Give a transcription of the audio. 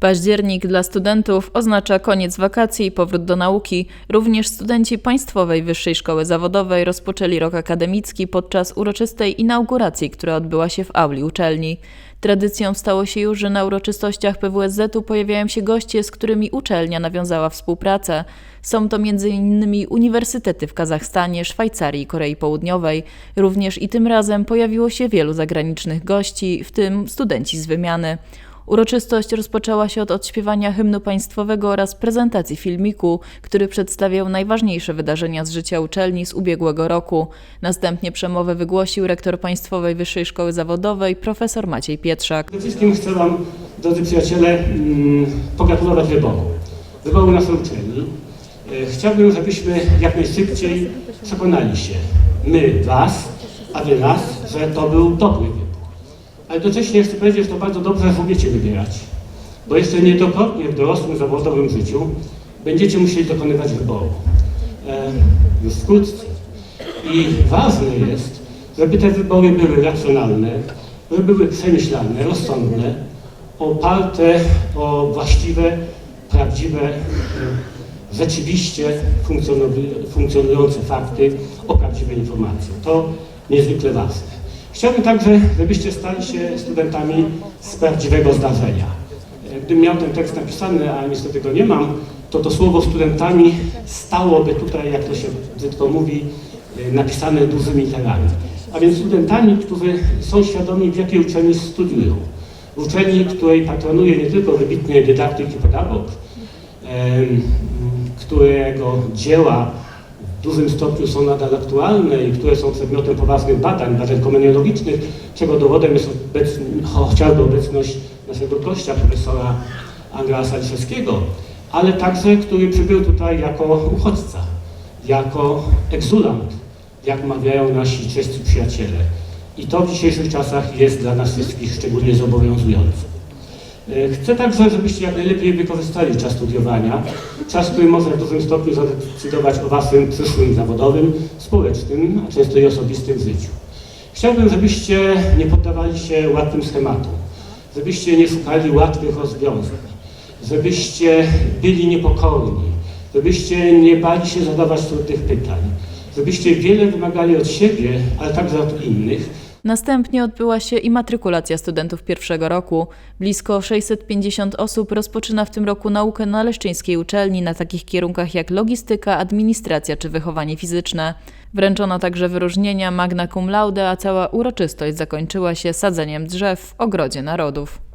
Październik dla studentów oznacza koniec wakacji i powrót do nauki. Również studenci Państwowej Wyższej Szkoły Zawodowej rozpoczęli rok akademicki podczas uroczystej inauguracji, która odbyła się w auli uczelni. Tradycją stało się już, że na uroczystościach PWSZ-u pojawiają się goście, z którymi uczelnia nawiązała współpracę. Są to m.in. uniwersytety w Kazachstanie, Szwajcarii i Korei Południowej. Również i tym razem pojawiło się wielu zagranicznych gości, w tym studenci z wymiany. Uroczystość rozpoczęła się od odśpiewania hymnu państwowego oraz prezentacji filmiku, który przedstawiał najważniejsze wydarzenia z życia uczelni z ubiegłego roku. Następnie przemowę wygłosił rektor Państwowej Wyższej Szkoły Zawodowej profesor Maciej Pietrzak. Przede wszystkim chcę Wam, drodzy przyjaciele, mm, pogratulować wyboru. Wyboru naszej uczelni. E, Chciałbym, żebyśmy jak najszybciej przekonali się, my Was, a Wy nas, że to był dobry wybór. Jednocześnie chcę powiedzieć, że to bardzo dobrze, że umiecie wybierać. Bo jeszcze niejednokrotnie w dorosłym, zawodowym życiu będziecie musieli dokonywać wyboru. E, już wkrótce. I ważne jest, żeby te wybory były racjonalne, żeby były przemyślane, rozsądne, oparte o właściwe, prawdziwe, e, rzeczywiście funkcjonujące fakty, o prawdziwe informacje. To niezwykle ważne. Chciałbym także, żebyście stali się studentami z prawdziwego zdarzenia. E, Gdybym miał ten tekst napisany, a niestety go nie mam, to to słowo studentami stałoby tutaj, jak to się brzydko mówi, e, napisane dużymi literami. A więc studentami, którzy są świadomi, w jakiej uczelni studiują. Uczelni, której patronuje nie tylko wybitny dydaktyk i pedagog, którego dzieła dużym stopniu są nadal aktualne i które są przedmiotem poważnych badań, badań komuniologicznych, czego dowodem jest obecn- cho- chociażby obecność naszego gościa, profesora Andreasa Liszewskiego, ale także, który przybył tutaj jako uchodźca, jako eksulant, jak mawiają nasi czescy przyjaciele. I to w dzisiejszych czasach jest dla nas wszystkich szczególnie zobowiązujące. E, Chcę także, żebyście jak najlepiej wykorzystali czas studiowania, czas, który może w dużym stopniu zadecydować o waszym przyszłym zawodowym, społecznym, a często i osobistym życiu. Chciałbym, żebyście nie poddawali się łatwym schematom, żebyście nie szukali łatwych rozwiązań, żebyście byli niepokorni, żebyście nie bali się zadawać trudnych pytań, żebyście wiele wymagali od siebie, ale także od innych, Następnie odbyła się imatrykulacja studentów pierwszego roku. Blisko 650 osób rozpoczyna w tym roku naukę na Leszczyńskiej uczelni na takich kierunkach jak logistyka, administracja czy wychowanie fizyczne. Wręczono także wyróżnienia magna cum laude, a cała uroczystość zakończyła się sadzeniem drzew w Ogrodzie Narodów.